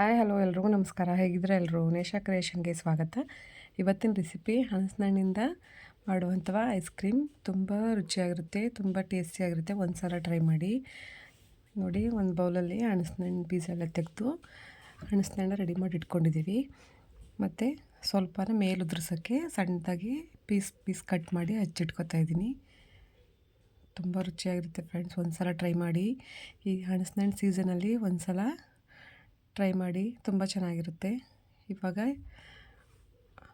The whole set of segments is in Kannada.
ಹಾಯ್, ಹಲೋ ಎಲ್ರಿಗೂ ನಮಸ್ಕಾರ. ಹೇಗಿದ್ರೆ ಎಲ್ಲರೂ ನೇಷಾ ಕ್ರಿಯೇಷನ್ಗೆ ಸ್ವಾಗತ. ಇವತ್ತಿನ ರೆಸಿಪಿ ಹಣ್ಣನಿಂದ ಮಾಡುವಂಥ ಐಸ್ ಕ್ರೀಮ್. ತುಂಬ ರುಚಿಯಾಗಿರುತ್ತೆ, ತುಂಬ ಟೇಸ್ಟಿಯಾಗಿರುತ್ತೆ. ಒಂದು ಸಲ ಟ್ರೈ ಮಾಡಿ. ನೋಡಿ, ಒಂದು ಬೌಲಲ್ಲಿ ಹಣ್ಣು ಬೀಜ ಎಲ್ಲ ತೆಗೆದು ಹಣ್ಣು ರೆಡಿ ಮಾಡಿ ಇಟ್ಕೊಂಡಿದ್ದೀವಿ ಮತ್ತು ಸ್ವಲ್ಪನ ಮೇಲೆ ಉದುರ್ಸೋಕ್ಕೆ ಸಣ್ಣದಾಗಿ ಪೀಸ್ ಪೀಸ್ ಕಟ್ ಮಾಡಿ ಹಚ್ಚಿಟ್ಕೊತಾ ಇದ್ದೀನಿ. ತುಂಬ ರುಚಿಯಾಗಿರುತ್ತೆ ಫ್ರೆಂಡ್ಸ್. ಒಂದು ಸಲ ಟ್ರೈ ಮಾಡಿ. ಈ ಹಣ್ಣು ಸೀಸನಲ್ಲಿ ಒಂದು ಸಲ ಟ್ರೈ ಮಾಡಿ ತುಂಬ ಚೆನ್ನಾಗಿರುತ್ತೆ. ಇವಾಗ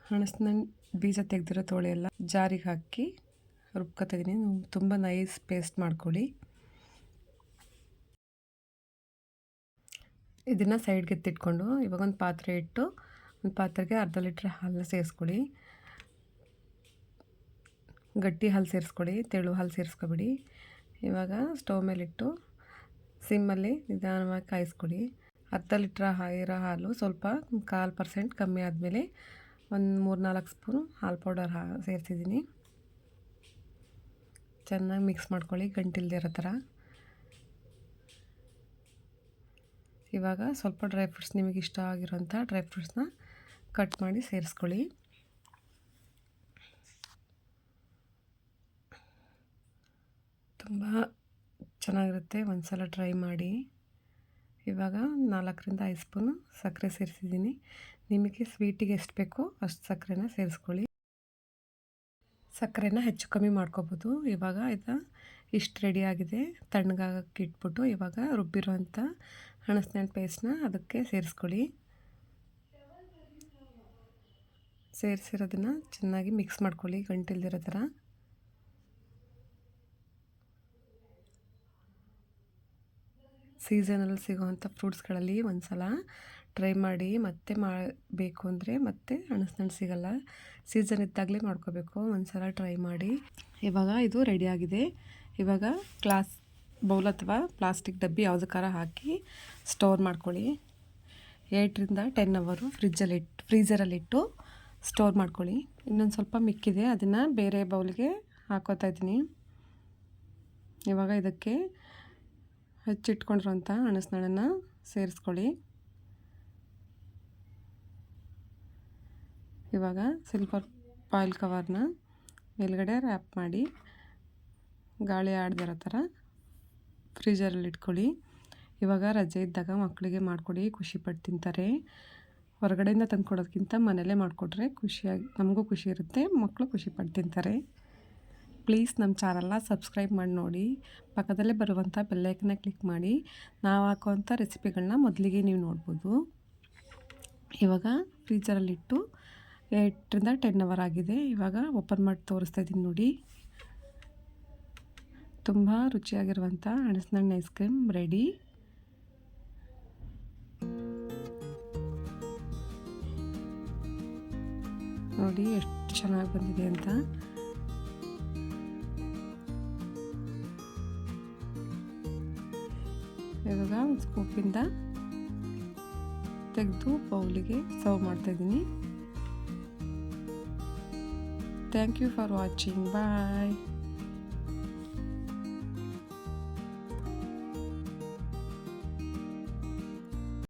ಹಣಸಿನ ಬೀಜ ತೆಗೆದಿರೋ ತೋಳೆ ಎಲ್ಲ ಜಾರಿಗೆ ಹಾಕಿ ರುಬ್ಕೊತಾ ತುಂಬ ನೈಸ್ ಪೇಸ್ಟ್ ಮಾಡ್ಕೊಳ್ಳಿ. ಇದನ್ನು ಸೈಡ್ಗೆ ಎತ್ತಿಟ್ಕೊಂಡು ಇವಾಗ ಒಂದು ಪಾತ್ರೆ ಇಟ್ಟು ಒಂದು ಪಾತ್ರೆಗೆ ಅರ್ಧ ಲೀಟ್ರ್ ಹಾಲನ್ನ ಸೇರಿಸ್ಕೊಳ್ಳಿ. ಗಟ್ಟಿ ಹಾಲು ಸೇರಿಸ್ಕೊಳ್ಳಿ, ತೆಳು ಹಾಲು ಸೇರಿಸ್ಕೊಬಿಡಿ. ಇವಾಗ ಸ್ಟವ್ ಮೇಲಿಟ್ಟು ಸಿಮ್ಮಲ್ಲಿ ನಿಧಾನವಾಗಿ ಕಾಯಿಸ್ಕೊಳ್ಳಿ. ಅರ್ಧ ಲೀಟ್ರ್ ಇರೋ ಹಾಲು ಸ್ವಲ್ಪ ಕಾಲು ಪರ್ಸೆಂಟ್ ಕಮ್ಮಿ ಆದಮೇಲೆ ಒಂದು ಮೂರು ನಾಲ್ಕು ಸ್ಪೂನ್ ಹಾಲು ಪೌಡರ್ ಹಾ ಸೇರಿಸಿದ್ದೀನಿ. ಚೆನ್ನಾಗಿ ಮಿಕ್ಸ್ ಮಾಡ್ಕೊಳ್ಳಿ ಗಂಟಿಲ್ದೇ ಇರೋ ಥರ. ಇವಾಗ ಸ್ವಲ್ಪ ಡ್ರೈ ಫ್ರೂಟ್ಸ್ ನಿಮಗೆ ಇಷ್ಟ ಆಗಿರೋಂಥ ಡ್ರೈ ಫ್ರೂಟ್ಸ್ನ ಕಟ್ ಮಾಡಿ ಸೇರಿಸ್ಕೊಳ್ಳಿ. ತುಂಬ ಚೆನ್ನಾಗಿರುತ್ತೆ ಒಂದು ಸಲ ಟ್ರೈ ಮಾಡಿ. ಇವಾಗ ನಾಲ್ಕರಿಂದ ಐದು ಸ್ಪೂನು ಸಕ್ಕರೆ ಸೇರಿಸಿದ್ದೀನಿ. ನಿಮಗೆ ಸ್ವೀಟಿಗೆ ಎಷ್ಟು ಬೇಕೋ ಅಷ್ಟು ಸಕ್ಕರೆನ ಸೇರಿಸ್ಕೊಳ್ಳಿ. ಸಕ್ಕರೆನ ಹೆಚ್ಚು ಕಮ್ಮಿ ಮಾಡ್ಕೋಬೋದು. ಇವಾಗ ಇದು ಇಷ್ಟು ರೆಡಿಯಾಗಿದೆ ತಣ್ಣಗಾಗಕ್ಕೆ ಇಟ್ಬಿಟ್ಟು ಇವಾಗ ರುಬ್ಬಿರೋಂಥ ಹಣಸಿನ ಪೇಸ್ಟ್ನ ಅದಕ್ಕೆ ಸೇರಿಸ್ಕೊಳ್ಳಿ. ಸೇರಿಸಿರೋದನ್ನು ಚೆನ್ನಾಗಿ ಮಿಕ್ಸ್ ಮಾಡ್ಕೊಳ್ಳಿ ಗಂಟಿಲ್ದಿರೋ ಥರ. ಸೀಸನಲ್ಲಿ ಸಿಗೋವಂಥ ಫ್ರೂಟ್ಸ್ಗಳಲ್ಲಿ ಒಂದು ಸಲ ಟ್ರೈ ಮಾಡಿ ಮತ್ತೆ ಮಾಡಬೇಕು ಅಂದರೆ ಮತ್ತೆ ಹಣ್ಣು ಸಿಗಲ್ಲ. ಸೀಸನ್ ಇದ್ದಾಗಲೇ ಮಾಡ್ಕೋಬೇಕು. ಒಂದು ಸಲ ಟ್ರೈ ಮಾಡಿ. ಇವಾಗ ಇದು ರೆಡಿಯಾಗಿದೆ ಇವಾಗ ಗ್ಲಾಸ್ ಬೌಲ್ ಅಥವಾ ಪ್ಲಾಸ್ಟಿಕ್ ಡಬ್ಬಿ ಯಾವುದಕ್ಕಾರ ಹಾಕಿ ಸ್ಟೋರ್ ಮಾಡ್ಕೊಳ್ಳಿ. ಏಯ್ಟ್ರಿಂದ ಟೆನ್ ಅವರು ಫ್ರಿಜ್ಜಲ್ಲಿ ಇಟ್ಟು ಸ್ಟೋರ್ ಮಾಡ್ಕೊಳ್ಳಿ. ಇನ್ನೊಂದು ಸ್ವಲ್ಪ ಮಿಕ್ಕಿದೆ. ಅದನ್ನು ಬೇರೆ ಬೌಲ್ಗೆ ಹಾಕೋತಾ ಇದ್ದೀನಿ. ಇವಾಗ ಇದಕ್ಕೆ ಹಚ್ಚಿಟ್ಕೊಂಡಿರೋಂಥ ಅಣಸ್ನಳನ್ನು ಸೇರಿಸ್ಕೊಳ್ಳಿ. ಇವಾಗ ಸಿಲ್ವರ್ ಪಾಯಿಲ್ ಕವರ್ನ ಮೇಲ್ಗಡೆ ರ್ಯಾಪ್ ಮಾಡಿ ಗಾಳಿ ಆಡ್ದಿರೋ ಥರ ಫ್ರೀಜರಲ್ಲಿ ಇಟ್ಕೊಳ್ಳಿ. ಇವಾಗ ರಜೆ ಇದ್ದಾಗ ಮಕ್ಕಳಿಗೆ ಮಾಡಿಕೊಡಿ, ಖುಷಿಪಟ್ಟು ತಿಂತಾರೆ. ಹೊರಗಡೆಯಿಂದ ತಂದು ಕೊಡೋದಕ್ಕಿಂತ ಮನೆಯಲ್ಲೇ ಮಾಡಿಕೊಟ್ರೆ ಖುಷಿಯಾಗಿ ನಮಗೂ ಖುಷಿ ಇರುತ್ತೆ, ಮಕ್ಕಳು ಖುಷಿಪಟ್ಟು ತಿಂತಾರೆ. ಪ್ಲೀಸ್ ನಮ್ಮ ಚಾನಲ್ನ ಸಬ್ಸ್ಕ್ರೈಬ್ ಮಾಡಿ ನೋಡಿ. ಪಕ್ಕದಲ್ಲೇ ಬರುವಂಥ ಬೆಲ್ಲೈಕನ್ನ ಕ್ಲಿಕ್ ಮಾಡಿ. ನಾವು ಹಾಕುವಂಥ ರೆಸಿಪಿಗಳನ್ನ ಮೊದಲಿಗೆ ನೀವು ನೋಡ್ಬೋದು. ಇವಾಗ ಫ್ರೀಜರಲ್ಲಿಟ್ಟು ಏಟ್ರಿಂದ ಟೆನ್ ಅವರ್ ಆಗಿದೆ. ಇವಾಗ ಓಪನ್ ಮಾಡಿ ತೋರಿಸ್ತಾ ಇದ್ದೀನಿ ನೋಡಿ. ತುಂಬ ರುಚಿಯಾಗಿರುವಂಥ ಹಣ್ಣು ಐಸ್ ಕ್ರೀಮ್ ರೆಡಿ. ನೋಡಿ ಎಷ್ಟು ಚೆನ್ನಾಗಿ ಬಂದಿದೆ ಅಂತ. ಇವಾಗ ಒಂದು ಸ್ಕೂಪಿಂದ ತೆಗೆದು ಬೌಲಿಗೆ ಸರ್ವ್ ಮಾಡ್ತಾಯಿದ್ದೀನಿ thank you for watching bye